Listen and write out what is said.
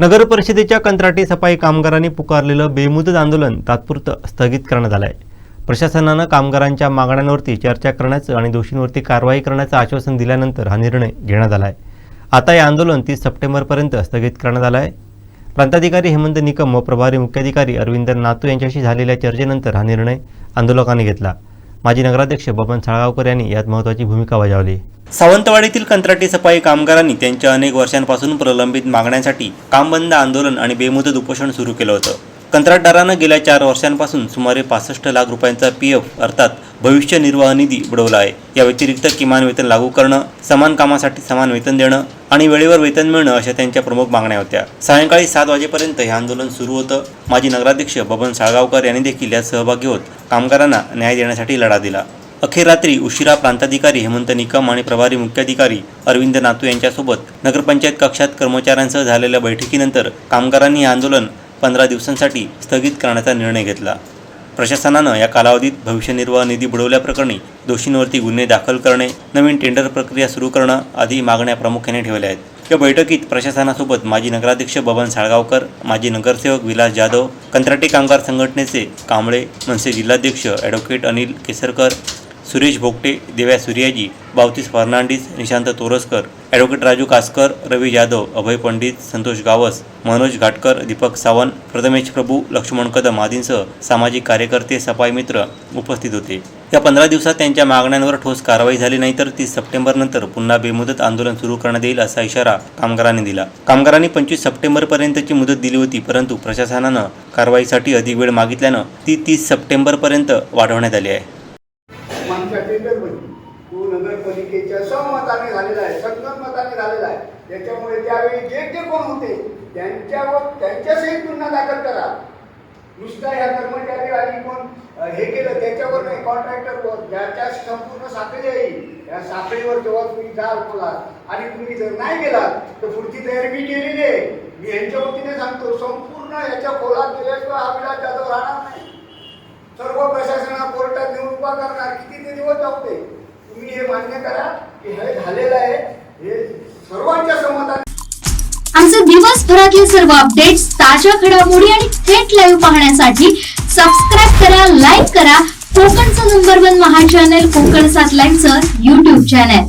नगर परिषदेच्या कंत्राटी सफाई कामगारांनी पुकारलेलं बेमुदत आंदोलन तात्पुरतं स्थगित करण्यात आलं आहे प्रशासनानं कामगारांच्या मागण्यांवरती चर्चा करण्याचं आणि दोषींवरती कारवाई करण्याचं आश्वासन दिल्यानंतर हा निर्णय घेण्यात आला आहे आता हे आंदोलन तीस सप्टेंबरपर्यंत स्थगित करण्यात आलं आहे प्रांताधिकारी हेमंत निकम व प्रभारी मुख्याधिकारी अरविंद नातू यांच्याशी झालेल्या चर्चेनंतर हा निर्णय आंदोलकांनी घेतला. माजी नगराध्यक्ष बबन साळगावकर यांनी यात महत्त्वाची भूमिका बजावली. सावंतवाडीतील कंत्राटी सफाई कामगारांनी त्यांच्या अनेक वर्षांपासून प्रलंबित मागण्यांसाठी कामबंद आंदोलन आणि बेमुदत उपोषण सुरू केलं होतं. कंत्राटदारानं गेल्या चार वर्षांपासून सुमारे पासष्ट लाख रुपयांचा पी एफ अर्थात भविष्य निर्वाह निधी बुडवला आहे. या व्यतिरिक्त किमान वेतन लागू करणं समान कामासाठी समान वेतन देणं आणि वेळेवर वेतन मिळणं अशा त्यांच्या प्रमुख मागण्या होत्या. सायंकाळी सात वाजेपर्यंत हे आंदोलन सुरू होतं. माजी नगराध्यक्ष बबन साळगावकर यांनी देखील यात सहभागी होत कामगारांना न्याय देण्यासाठी लढा दिला. अखेर रात्री उशिरा प्रांताधिकारी हेमंत निकम आणि प्रभारी मुख्याधिकारी अरविंद नातू यांच्यासोबत नगरपंचायत कक्षात कर्मचाऱ्यांसह झालेल्या बैठकीनंतर कामगारांनी हे आंदोलन पंधरा दिवसांसाठी स्थगित करण्याचा निर्णय घेतला. प्रशासनानं या कालावधीत भविष्य निर्वाह निधी बुडवल्याप्रकरणी दोषींवरती गुन्हे दाखल करणे नवीन टेंडर प्रक्रिया सुरू करणं आदी मागण्या प्रामुख्याने ठेवल्या आहेत. या बैठकीत प्रशासनासोबत माजी नगराध्यक्ष बबन साळगावकर माजी नगरसेवक विलास जाधव कंत्राटी कामगार संघटनेचे कांबळे मनसे जिल्हाध्यक्ष ॲडव्होकेट अनिल केसरकर सुरेश भोगटे देव्या सूर्याजी बावतीस फर्नांडिस निशांत तोरसकर ॲडव्होकेट राजू कासकर रवी जाधव अभय पंडित संतोष गावस मनोज घाटकर दीपक सावंत प्रथमेश प्रभू लक्ष्मण कदम आदींसह सामाजिक कार्यकर्ते सफाई मित्र उपस्थित होते. या पंधरा दिवसात त्यांच्या मागण्यांवर ठोस कारवाई झाली नाही तर तीस सप्टेंबरनंतर पुन्हा बेमुदत आंदोलन सुरू करण्यात येईल असा इशारा कामगारांनी दिला. कामगारांनी पंचवीस सप्टेंबरपर्यंतची मुदत दिली होती परंतु प्रशासनानं कारवाईसाठी अधिक वेळ मागितल्यानं ती तीस सप्टेंबरपर्यंत वाढवण्यात आली आहे. आमच्या टेंडरमध्ये. तो नगरपालिकेच्या सहमताने झालेला आहे संगमताने झालेला आहे. त्याच्यामुळे त्यावेळी जे जे कोण होते त्यांच्यावर त्यांच्यासहित गुन्हा दाखल करा. नुसता ह्या कर्मचारी आणि कोण हे केलं त्याच्यावर नाही कॉन्ट्रॅक्टरवर. ज्याच्या संपूर्ण साखळी आहे. या साखळीवर जेव्हा तुम्ही जाल बोलात आणि तुम्ही जर नाही गेलात तर पुढची तयारी मी केलेली आहे. मी यांच्या वतीने सांगतो संपूर्ण याच्या खोलात गेल्याशिवाय हा विलास जाधव राहणार सर्व प्रशासना कोर्टात देऊन उभा करणार. किती ते दिवस जाऊ तुम्ही हे मान्य करा की हे झालेलं आहे. हे सर्वांच्या सहमताने आमचे दिवसभरातले सर्व अपडेट्स ताज्या घडामोडी आणि थेट लाईव्ह पाहण्यासाठी सबस्क्राईब करा लाईक करा. कोकणचं number one Maha channel Konkan सात लाईनचं युट्यूब चॅनल